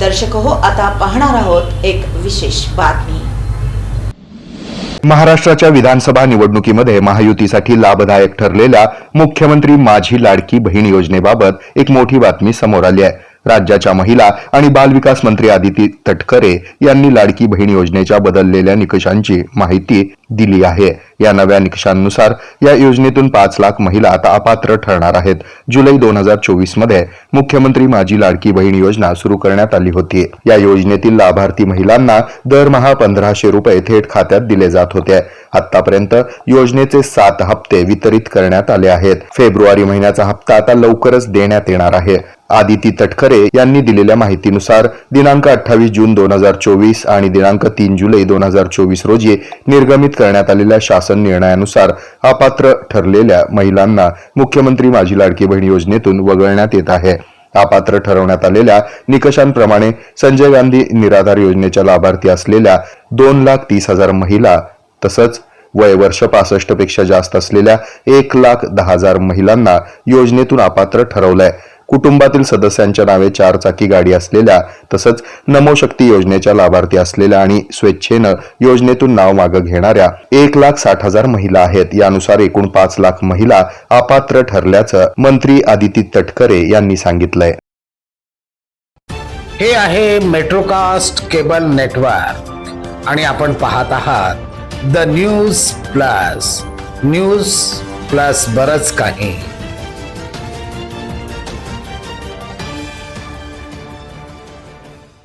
दर्शक हो आता पाहणार आहोत एक विशेष बातमी. महाराष्ट्राच्या विधानसभा निवडणुकीमध्ये महायुतीसाठी लाभदायक ठरलेल्या मुख्यमंत्री माझी लाडकी बहीण योजनेबाबत एक मोठी बातमी समोर आली आहे. राज्याच्या महिला आणि बालविकास मंत्री आदिती तटकरे यांनी लाडकी बहीण योजनेच्या बदललेल्या निकषांची माहिती दिली आहे. या नव्या निकषांनुसार या योजनेतून पाच लाख महिला आता अपात्र ठरणार आहेत. जुलै दोन हजार चोवीसमध्ये मुख्यमंत्री माझी लाडकी बहीण योजना सुरू करण्यात आली होती. या योजनेतील लाभार्थी महिलांना दरमहा पंधराशे रुपये थेट खात्यात दिले जात होते. आतापर्यंत योजनेचे सात हप्ते वितरित करण्यात आले आहेत. फेब्रुवारी महिन्याचा हप्ता आता लवकरच देण्यात येणार आहे. आदिती तटकरे यांनी दिलेल्या माहितीनुसार दिनांक अठ्ठावीस जून दोन हजार चोवीस आणि दिनांक तीन जुलै दोन हजार चोवीस रोजी निर्गमित करण्यात आलेल्या शासन निर्णयानुसार अपात्र ठरलेल्या महिलांना मुख्यमंत्री माझी लाडकी बहीण योजनेतून वगळण्यात येत आहे. अपात्र ठरवण्यात आलेल्या निकषांप्रमाणे संजय गांधी निराधार योजनेच्या लाभार्थी असलेल्या दोन लाख तीस हजार महिला तसंच वय वर्ष पासष्टपेक्षा जास्त असलेल्या एक लाख दहा हजार महिलांना योजनेतून अपात्र ठरवलंय. कुटुंबातील सदस्यांच्या नावे चार चाकी गाडी असलेल्या तसंच नमोशक्ती योजनेच्या लाभार्थी असलेल्या आणि स्वेच्छेनं योजनेतून नाव मागं घेणाऱ्या एक लाख साठ हजार महिला आहेत. यानुसार एकूण पाच लाख महिला अपात्र ठरल्याचं मंत्री आदिती तटकरे यांनी सांगितलंय. हे आहे मेट्रोकास्ट केबल नेटवर्क आणि आपण पाहत आहात the news plus. News plus बरच काही.